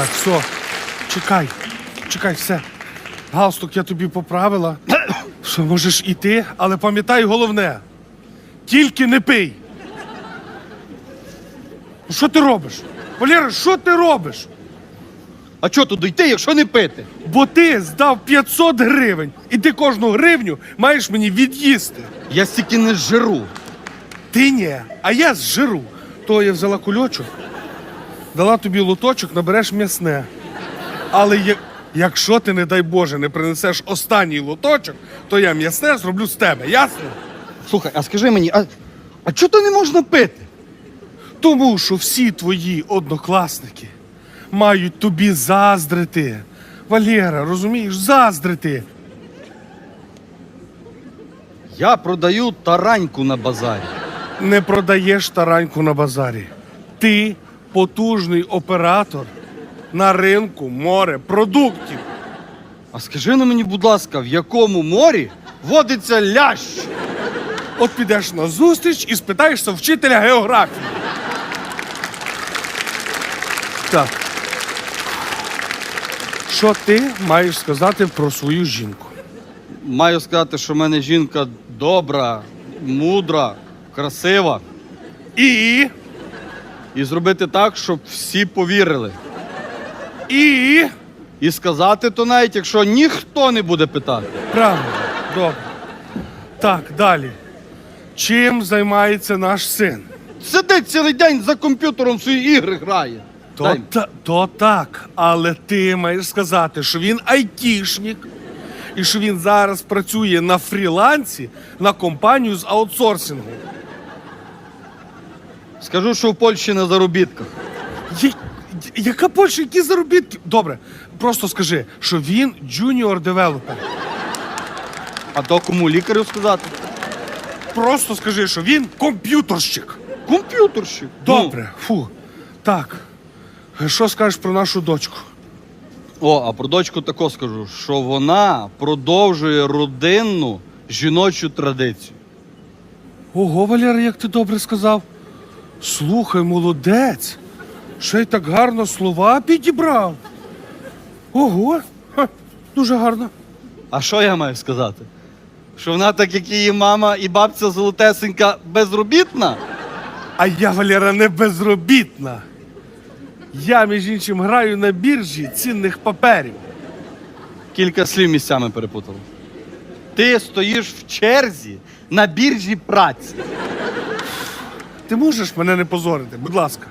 Так, все. Чекай. Чекай, все. Галстук я тобі поправила. Що можеш іти, але пам'ятай головне. Тільки не пий. Ну, Що ти робиш? Валера, що ти робиш? А чого туди йти, якщо не пити? Бо ти здав 500 гривень, і ти кожну гривню маєш мені від'їсти. Я стільки не жиру. Ти ні, а я зжиру. То я взяла кульочок, дала тобі лоточок, набереш м'ясне. Але я- якщо ти, не дай Боже, не принесеш останній лоточок, то я м'ясне зроблю з тебе, ясно? Слухай, а скажи мені, а, а чого то не можна пити? Тому що всі твої однокласники мають тобі заздрити. Валера, розумієш, заздрити. Я продаю тараньку на базарі. Не продаєш тараньку на базарі. Ти потужний оператор на ринку морепродуктів. А скажи на мені, будь ласка, в якому морі водиться лящ? От підеш на зустріч і спитаєшся вчителя географії. Так. Що ти маєш сказати про свою жінку? Маю сказати, що в мене жінка добра, мудра, красива. І. І зробити так, щоб всі повірили. І. І сказати то навіть, якщо ніхто не буде питати. Правильно. Добре. Так, далі. Чим займається наш син? Сидить цілий день за комп'ютером в свої ігри грає. То, Дай. та, то так, але ти маєш сказати, що він айтішник і що він зараз працює на фрілансі на компанію з аутсорсингу. Скажу, що в Польщі на заробітках. Я- яка Польща, які заробітки? Добре, просто скажи, що він джуніор девелопер. А то кому лікарю сказати? Просто скажи, що він комп'ютерщик. Комп'ютерщик. Добре, фу. Так. Що скажеш про нашу дочку? Ну, О, а про дочку тако скажу, що вона продовжує родинну жіночу традицію. Ого, Валера, як ти добре сказав. Слухай, молодець. Ще й так гарно слова підібрав. Ого, ха, дуже гарно. А що я маю сказати? Що вона, так як її мама і бабця золотесенька, безробітна? А я, Валера, не безробітна. Я, між іншим, граю на біржі цінних паперів. Кілька слів місцями перепутала. Ти стоїш в черзі на біржі праці. Ти можеш мене не позорити, будь ласка.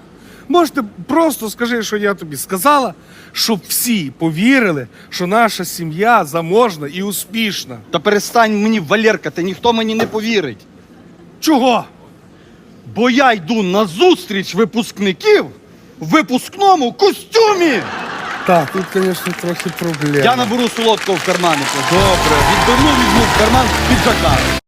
Можете просто скажи, що я тобі сказала, щоб всі повірили, що наша сім'я заможна і успішна. Та перестань мені валеркати, ніхто мені не повірить. Чого? Бо я йду на зустріч випускників в випускному костюмі. Так, тут, звісно, трохи проблема. Я наберу солодкого в карманику. Добре, відверну візьму в карман піджака.